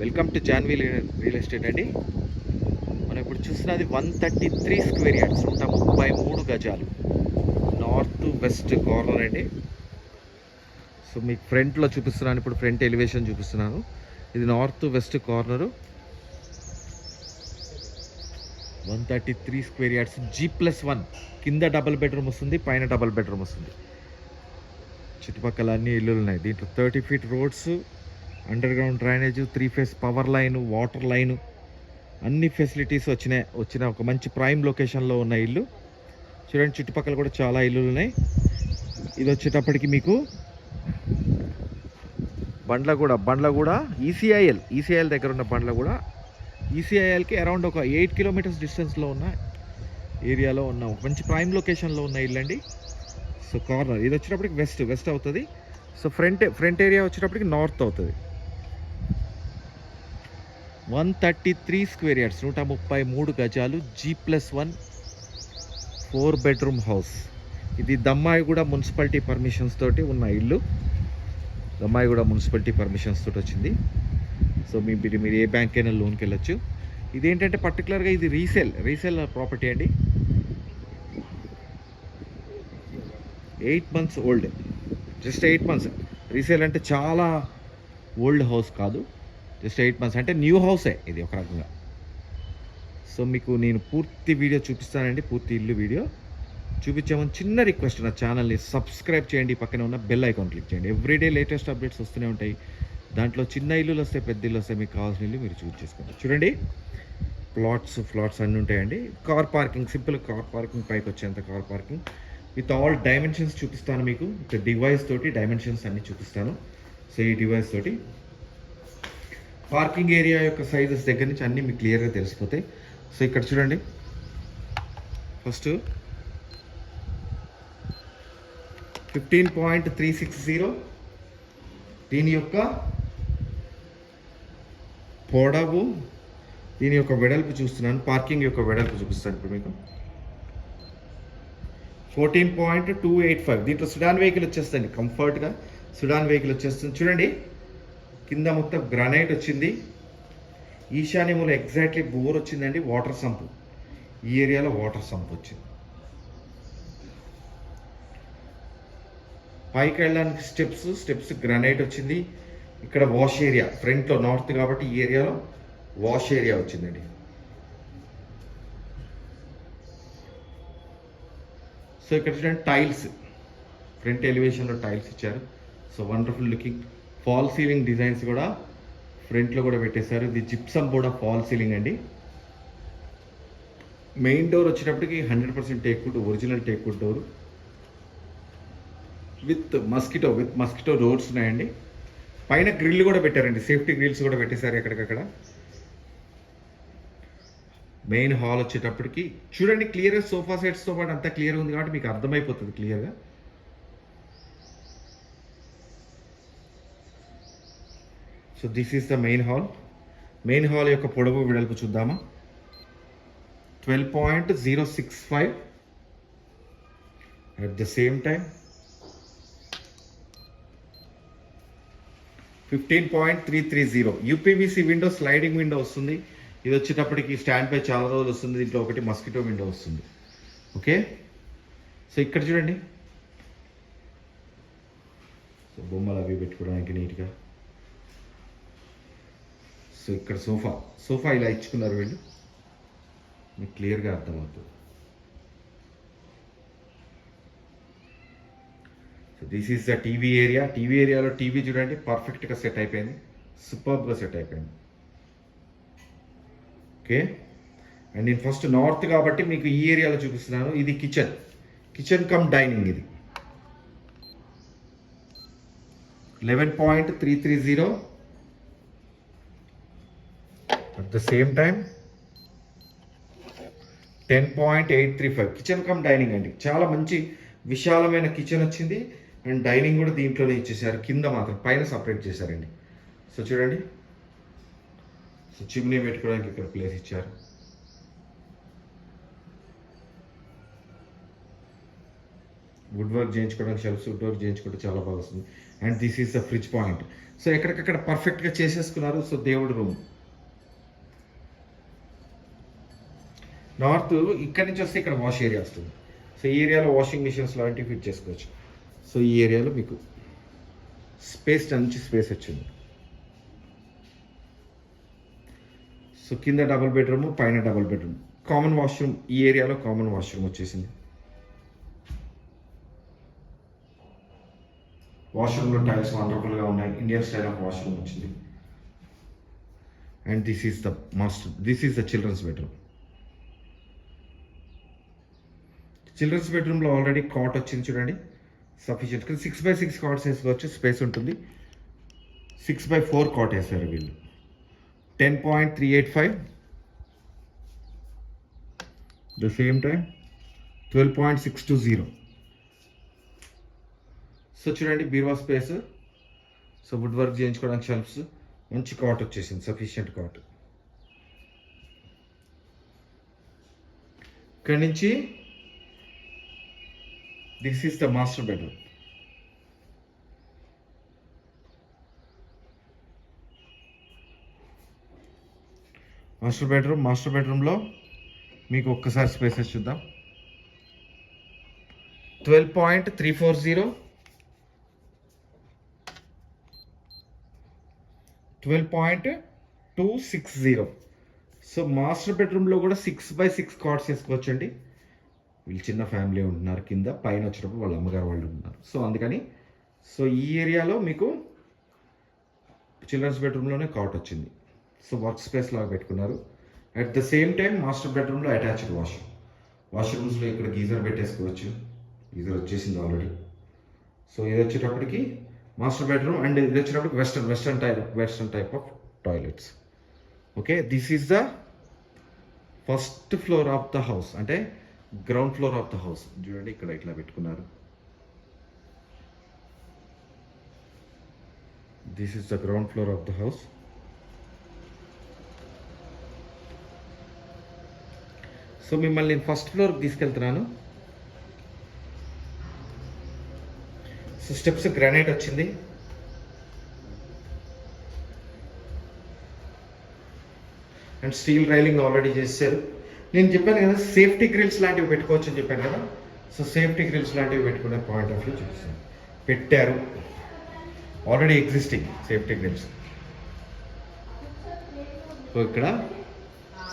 Welcome to Janvi real estate అండి. మనం ఇప్పుడు చూస్తున్నది one thirty three square yards నూట ముప్పై మూడు గజాలు. నార్త్ వెస్ట్ కార్నర్ అండి. సో మీకు ఫ్రంట్లో చూపిస్తున్నాను ఇప్పుడు ఫ్రంట్ ఎలివేషన్ చూపిస్తున్నాను. ఇది north west corner. One thirty three square yards G plus one. కింద డబల్ బెడ్రూమ్ వస్తుంది పైన డబల్ బెడ్రూమ్ వస్తుంది. చుట్టుపక్కల అన్ని ఇల్లులు ఉన్నాయి. దీంట్లో thirty feet roads under ground drainage three phase power line water line అన్ని ఫెసిలిటీస్ వచ్చినాయి. వచ్చిన ఒక మంచి ప్రైమ్ లొకేషన్లో ఉన్న ఇల్లు. చూడండి చుట్టుపక్కల కూడా చాలా ఇల్లులు ఉన్నాయి. ఇది వచ్చేటప్పటికి మీకు బండ్ల కూడా బండ్ల కూడా ఈసీఐఎల్ ఈసీఐఎల్ దగ్గర ఉన్న బండ్ల కూడా ఈసీఐఎల్కి అరౌండ్ ఒక ఎయిట్ కిలోమీటర్స్ డిస్టెన్స్లో ఉన్న ఏరియాలో ఉన్న మంచి ప్రైమ్ లొకేషన్లో ఉన్న ఇల్లు అండి సో కార్నర్ ఇది వచ్చేటప్పటికి వెస్ట్ వెస్ట్ అవుతుంది. సో ఫ్రంట్ ఫ్రంట్ ఏరియా వచ్చేటప్పటికి నార్త్ అవుతుంది. One thirty three square yards నూట ముప్పై మూడు గజాలు G plus one four bedroom house. ఇది దమ్మాయిగూడ మున్సిపాలిటీ పర్మిషన్స్ తోటి ఉన్న ఇల్లు. దమ్మాయిగూడ మున్సిపాలిటీ పర్మిషన్స్ తోటి వచ్చింది. సో మీ మీరు మీరు ఏ బ్యాంక్ అయినా లోన్కి వెళ్ళొచ్చు ఇదేంటంటే పర్టికులర్గా ఇది రీసేల్ రీసేల్ ప్రాపర్టీ అండి. Eight months old. Just eight months. Resale అంటే చాలా ఓల్డ్ హౌస్ కాదు. జస్ట్ ఎయిట్ మంత్స్ అంటే న్యూ హౌసే ఇది ఒక రకంగా. సో మీకు నేను పూర్తి వీడియో చూపిస్తానండి పూర్తి ఇల్లు వీడియో. చూపించామని చిన్న రిక్వెస్ట్ నా ఛానల్ని సబ్స్క్రైబ్ చేయండి పక్కన ఉన్న బెల్ ఐకాన్ క్లిక్ చేయండి. ఎవ్రీడే లేటెస్ట్ అప్డేట్స్ వస్తూనే ఉంటాయి. దాంట్లో చిన్న ఇల్లులు వస్తాయి పెద్ద ఇల్లు వస్తాయి మీకు కావాల్సిన ఇల్లు మీరు చూస్ చేసుకోండి. చూడండి ప్లాట్స్ ఫ్లాట్స్ అన్నీ ఉంటాయండి. Car parking simple car parking పైకి వచ్చేంత car parking. With all dimensions చూపిస్తాను మీకు. డివైస్ తోటి డైమెన్షన్స్ అన్ని చూపిస్తాను. సో ఈ డివైస్ తోటి పార్కింగ్ ఏరియా యొక్క సైజెస్ దగ్గర నుంచి అన్నీ మీకు క్లియర్గా తెలిసిపోతాయి. సో ఇక్కడ చూడండి. First fifteen point three six zero దీని యొక్క పొడవు దీని యొక్క వెడల్పు చూస్తున్నాను. పార్కింగ్ యొక్క వెడల్పు చూపిస్తాను ఇప్పుడు మీకు. Fourteen point two eight five దీంట్లో సుడాన్ వెహికల్ వచ్చేస్తుంది. కంఫర్ట్గా సుడాన్ వెహికల్ వచ్చేస్తుంది. చూడండి. కింద మొత్తం గ్రానైట్ వచ్చింది. ఈశాన్యములో ఎగ్జాక్ట్లీ బోర్ వచ్చిందండి వాటర్ సంపు. ఈ ఏరియాలో వాటర్ సంప్ వచ్చింది. పైకి వెళ్ళడానికి స్టెప్స్ స్టెప్స్ గ్రానైట్ వచ్చింది. ఇక్కడ వాష్ ఏరియా ఫ్రంట్లో నార్త్ కాబట్టి ఈ ఏరియాలో వాష్ ఏరియా వచ్చిందండి. సో ఇక్కడ చూడండి టైల్స్ ఫ్రంట్ ఎలివేషన్లో టైల్స్ ఇచ్చారు. So wonderful looking fall ceiling designs కూడా ఫ్రంట్లో కూడా పెట్టేశారు. ఇది జిప్సమ్ కూడా ఫాల్ సీలింగ్ అండి. మెయిన్ డోర్ వచ్చేటప్పటికి hundred percent teakwood original teakwood door with mosquito with mosquito doors ఉన్నాయండి. పైన గ్రిల్ కూడా పెట్టారండి. సేఫ్టీ గ్రిల్స్ కూడా పెట్టేశారు ఎక్కడికక్కడ. మెయిన్ హాల్ వచ్చేటప్పటికి చూడండి క్లియర్గా సోఫా సెట్స్తో పాటు అంతా క్లియర్గా ఉంది కాబట్టి మీకు అర్థమైపోతుంది క్లియర్గా so this is the main hall main hall యొక్క పొడవు వెడల్పు చూద్దామా. Twelve point zero six five at the same time fifteen point three three zero UPVC window sliding window వస్తుంది. ఇది వచ్చేటప్పటికి స్టాండ్ పై చాలా రోజులు వస్తుంది. దీంట్లో ఒకటి మస్కిటో విండో వస్తుంది. ఓకే సో ఇక్కడ చూడండి. సో బొమ్మలు అవి పెట్టుకోవడానికి నీట్గా సో ఇక్కడ సోఫా సోఫా ఇలా ఇచ్చుకున్నారు వీళ్ళు. మీకు క్లియర్గా అర్థమవుతుంది. So this is the TV area TV ఏరియాలో టీవీ చూడండి పర్ఫెక్ట్గా సెట్ అయిపోయింది. సూపర్గా సెట్ అయిపోయింది. ఓకే అండ్ నేను ఫస్ట్ నార్త్ కాబట్టి మీకు ఈ ఏరియాలో చూపిస్తున్నాను. ఇది కిచెన్ కిచెన్ కమ్ డైనింగ్ ఇది. Eleven point three three zero at the same time ten point eight three five kitchen cum dining అండి. చాలా మంచి విశాలమైన కిచెన్ వచ్చింది. అండ్ డైనింగ్ కూడా దీంట్లోనే ఇచ్చేసారు కింద మాత్రం పైన సపరేట్ చేశారండి. సో చూడండి. సో చిమ్నీ పెట్టుకోవడానికి ఇక్కడ ప్లేస్ ఇచ్చారు. వుడ్ వర్క్ చేయించుకోవడానికి షెల్ఫ్స్ వుడ్ వర్క్ చేయించుకుంటే చాలా బాగా వస్తుంది. And this is the fridge point so ఎక్కడికక్కడ పర్ఫెక్ట్గా చేసేసుకున్నారు. సో దేవుడి రూమ్ నార్త్ ఇక్కడ నుంచి వస్తే ఇక్కడ వాష్ ఏరియా వస్తుంది. సో ఈ ఏరియాలో వాషింగ్ మిషన్స్ లాంటివి ఫిట్ చేసుకోవచ్చు. సో ఈ ఏరియాలో మీకు స్పేస్ మంచి స్పేస్ వచ్చింది. సో కింద డబుల్ బెడ్రూమ్ పైన డబుల్ బెడ్రూమ్. కామన్ వాష్రూమ్ ఈ ఏరియాలో కామన్ వాష్రూమ్ వచ్చేసింది. వాష్రూమ్లో టైల్స్ వండర్ఫుల్గా ఉన్నాయి. ఇండియన్ స్టైల్ ఆఫ్ వాష్రూమ్ వచ్చింది. And this is the master this is the children's bedroom. Children's బెడ్రూమ్లో ఆల్రెడీ కాట్ వచ్చింది చూడండి. Sufficient six by six cots వేసుకోవచ్చు స్పేస్ ఉంటుంది. సిక్స్ బై ఫోర్ కాట్ వేసారు వీళ్ళు. Ten point three eight five the same time twelve point six two zero so చూడండి బీరువా space. So wood work చేయించుకోవడానికి షెల్ఫ్స్ మంచి కాట్ వచ్చేసింది సఫిషియెంట్ కాట్. ఇక్కడి నుంచి this is the master bedroom master bedroom master బెడ్రూమ్లో మీకు ఒక్కసారి స్పేసెస్ చూద్దాం. Twelve point three four zero twelve point two six zero so master బెడ్రూమ్లో కూడా సిక్స్ బై సిక్స్ కార్డ్స్ వేసుకోవచ్చండి. వీళ్ళు చిన్న ఫ్యామిలీ ఉంటున్నారు కింద పైన వచ్చినప్పుడు వాళ్ళ అమ్మగారు వాళ్ళు ఉంటున్నారు. సో అందుకని సో ఈ ఏరియాలో మీకు చిల్డ్రన్స్ బెడ్రూమ్లోనే కాట్ వచ్చింది. సో వర్క్ స్పేస్ లాగా పెట్టుకున్నారు. At the same time master బెడ్రూమ్లో అటాచ్డ్ వాష్రూమ్. వాష్రూమ్స్లో ఇక్కడ గీజర్ పెట్టేసుకోవచ్చు. గీజర్ వచ్చేసింది ఆల్రెడీ. సో ఇది వచ్చేటప్పటికి మాస్టర్ బెడ్రూమ్ అండ్ ఇది వచ్చేటప్పటికి western western type western type of toilets. Okay this is the first floor of the house. అంటే ground floor of the house చూడండి ఇక్కడ ఇట్లా పెట్టుకున్నారు. This is the ground floor of the house so మిమ్మల్ని నేను first ఫ్లోర్కి తీసుకెళ్తున్నాను. So steps granite వచ్చింది. అండ్ స్టీల్ రైలింగ్ ఆల్రెడీ చేశారు. నేను చెప్పాను కదా సేఫ్టీ గ్రిల్స్ లాంటివి పెట్టుకోవచ్చు అని చెప్పాను కదా. సో సేఫ్టీ గ్రిల్స్ లాంటివి పెట్టుకునే పాయింట్ ఆఫ్ వ్యూ చూపిస్తాను. పెట్టారు. Already existing safety grills so ఇక్కడ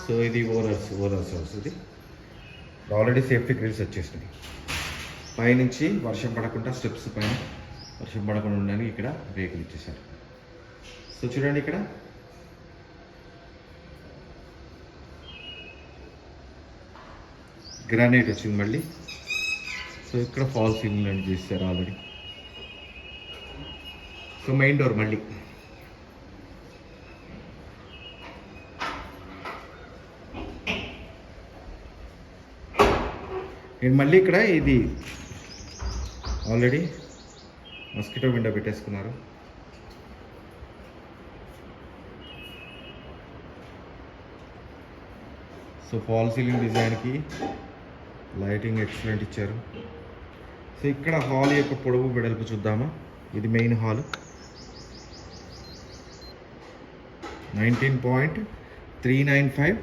సో ఇది ఓరర్స్ ఓరర్స్ వస్తుంది ఆల్రెడీ సేఫ్టీ గ్రిల్స్ వచ్చేసినాయి. పైనుంచి వర్షం పడకుండా స్టెప్స్ పైన వర్షం పడకుండా ఉండడానికి ఇక్కడ బ్రేకులు ఇచ్చేసారు సో చూడండి ఇక్కడ. గ్రానైట్ వచ్చింది మళ్ళీ. సో ఇక్కడ ఫాల్ సీలింగ్ లాంటి చేస్తారు ఆల్రెడీ. సో మెయిన్ డోర్ మళ్ళీ. నేను మళ్ళీ ఇక్కడ ఇది ఆల్రెడీ మస్కిటో విండో పెట్టేసుకున్నారు. సో ఫాల్ సీలింగ్ డిజైన్కి లైటింగ్ ఎక్సలెంట్ ఇచ్చారు. సో ఇక్కడ హాల్ యొక్క పొడవు వెడల్పు చూద్దామా? ఇది main hall. Nineteen point three nine five.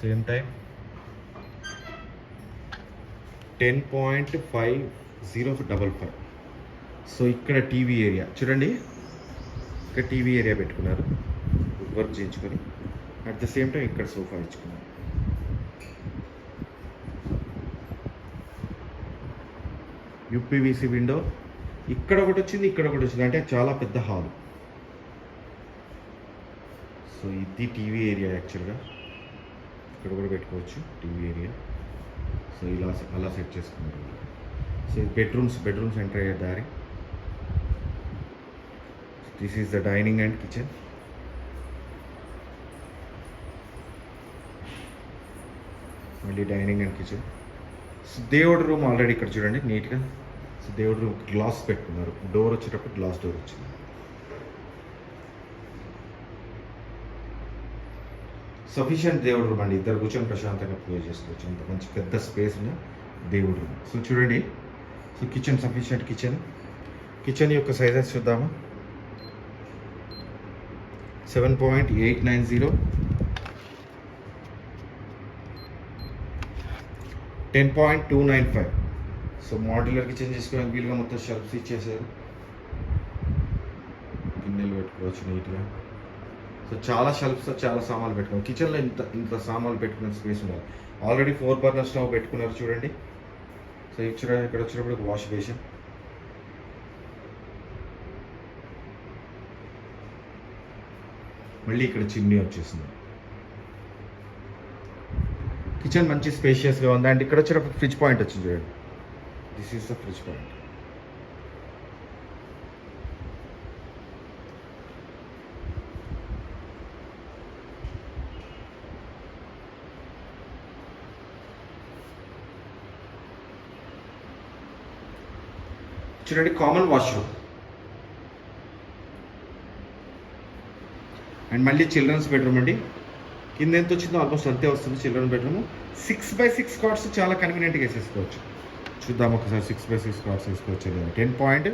Same time ten point five zero double five. So ఇక్కడ టీవీ ఏరియా. చూడండి. ఇక్కడ టీవీ ఏరియా పెట్టుకున్నారు. వర్క్ చేయించుకొని. అట్ ద సేమ్ టైం ఇక్కడ సోఫా ఇచ్చుకున్నారు. UPVC window. ఇక్కడ ఒకటి వచ్చింది ఇక్కడ ఒకటి వచ్చింది. అంటే చాలా పెద్ద హాల్. సో ఇది టీవీ ఏరియా యాక్చువల్గా. ఇక్కడ కూడా పెట్టుకోవచ్చు టీవీ ఏరియా. సో ఇలా అలా సెట్ చేసుకున్నారు సో ఇది బెడ్రూమ్స్ బెడ్రూమ్స్ ఎంటర్ అయ్యే దారి. This is the dining and kitchen మళ్ళీ డైనింగ్ అండ్ కిచెన్ దేవుడి రూమ్ ఆల్రెడీ ఇక్కడ చూడండి నీట్గా సో దేవుడి రూమ్ గ్లాస్ పెట్టుకున్నారు. డోర్ వచ్చేటప్పుడు గ్లాస్ డోర్ వచ్చింది. సో సఫిషియంట్ దేవుడు రూమ్ అండి. ఇద్దరు కూర్చొని ప్రశాంతంగా పూజ చేసుకోవచ్చు. అంత మంచి పెద్ద స్పేస్ ఉన్న దేవుడు రూమ్. సో చూడండి. So kitchen sufficient kitchen kitchen యొక్క సైజెస్ చూద్దామా. Seven point eight nine zero ten point two nine five so modular kitchen చేసుకోవడానికి వీలుగా మొత్తం షెల్ఫ్స్ ఇచ్చేసారు. గిన్నెలు పెట్టుకోవచ్చు నీట్గా. సో చాలా షెల్ఫ్స్ చాలా సామాన్లు పెట్టుకోవాలి కిచెన్లో ఇంత ఇంత సామాన్లు పెట్టుకునే స్పేస్ ఉండాలి ఆల్రెడీ ఫోర్ బర్నర్ స్టవ్ పెట్టుకున్నారు చూడండి. సో ఇక్కడ ఇక్కడ వచ్చినప్పుడు వాష్ బేసిన్ మళ్ళీ ఇక్కడ చిమ్నీ వచ్చేసింది. కిచెన్ మంచి స్పేషియస్గా ఉంది. అండ్ ఇక్కడ వచ్చేటప్పుడు ఫ్రిడ్జ్ పాయింట్ వచ్చింది చూడండి. This is the fridge point చూడండి కామన్ వాష్రూమ్ అండ్ మళ్ళీ చిల్డ్రన్స్ బెడ్రూమ్ అండి. కింద ఎంత వచ్చిందో ఆల్మోస్ట్ అంతే వస్తుంది children bedroom. Six by six cards చాలా కన్వీనియంట్గా వేసేసుకోవచ్చు. చూద్దాం ఒకసారి సిక్స్ బై సిక్స్ కార్డ్స్ వేసుకోవచ్చు లేదా. Ten point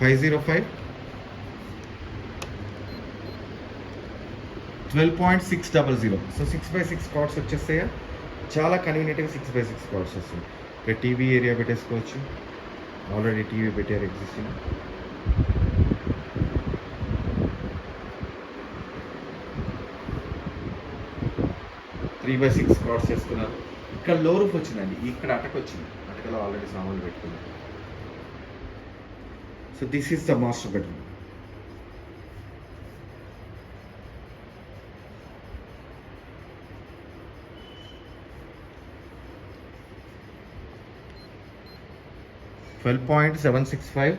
five zero five twelve point six double zero so six by six cards వచ్చేస్తాయా? చాలా కన్వీనియంట్గా సిక్స్ బై సిక్స్ కార్డ్స్ వస్తుంది ఇక్కడ టీవీ ఏరియా పెట్టేసుకోవచ్చు. ఆల్రెడీ టీవీ పెట్టారు existing three by six cross చేసుకున్నారు. ఇక్కడ లో రూఫ్ వచ్చిందండి. ఇక్కడ అటక్ వచ్చింది అటకలో ఆల్రెడీ సామాన్లు పెట్టుకున్నారు. So this is the master bedroom twelve point seven six five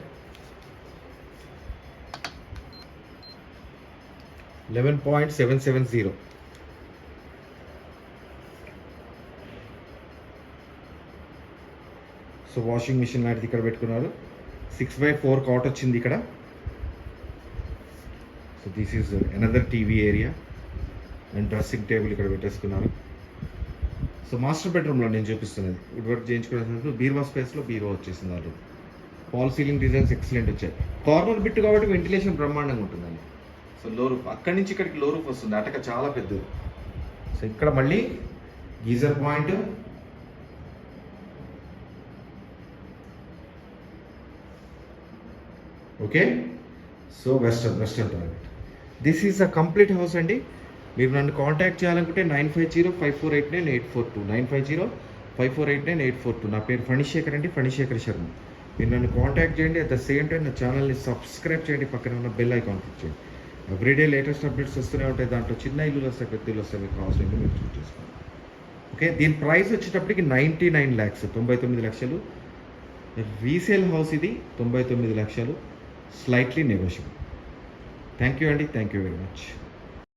eleven point seven seven zero so washing machine లాంటిది ఇక్కడ పెట్టుకున్నారు. సిక్స్ బై ఫోర్ కాట్ వచ్చింది ఇక్కడ. So this is another TV area and dressing table ఇక్కడ పెట్టేసుకున్నారు. So master బెడ్రూమ్లో నేను చూపిస్తున్నది. వుడ్ వర్క్ చేయించుకునేందుకు బీరువా స్పేస్లో బీరువా వచ్చేసింది ఆల్రెడీ. ఫాల్ సీలింగ్ డిజైన్స్ ఎక్సలెంట్ వచ్చాయి. కార్నర్ బిట్ కాబట్టి వెంటిలేషన్ బ్రహ్మాండంగా ఉంటుందండి. సో లో రూఫ్ అక్కడి నుంచి ఇక్కడికి లో రూఫ్ వస్తుంది. అటక చాలా పెద్దది. సో ఇక్కడ మళ్ళీ geyser point okay? So western western toilet this is a complete house అండి. మీరు నన్ను కాంటాక్ట్ చేయాలనుకుంటే nine five zero five four eight nine eight four two nine five zero five four eight nine eight four two. నా పేరు ఫణిశేఖర్ అండి ఫణిశేఖర్ శర్మ. మీరు నన్ను contact చేయండి అట్ ద సేమ్ టైం నా ఛానల్ని సబ్స్క్రైబ్ చేయండి పక్కన ఉన్న బెల్ ఐకాన్ క్లిక్ చేయండి. ఎవ్రీడే లేటెస్ట్ అప్డేట్స్ వస్తూనే ఉంటాయి. దాంట్లో చిన్న ఇల్లు వస్తాయి పెద్ద ఇల్లు వస్తాయి మీకు కావాల్సిన మీరు చూస్ చేసుకోండి. ఓకే దీని ప్రైస్ వచ్చేటప్పటికి నైంటీ నైన్ ల్యాక్స్ తొంభై తొమ్మిది లక్షలు. రీసేల్ హౌస్ ఇది తొంభై తొమ్మిది లక్షలు. స్లైట్లీ నెగోషియబుల్ థ్యాంక్ యూ అండి థ్యాంక్ యూ వెరీ మచ్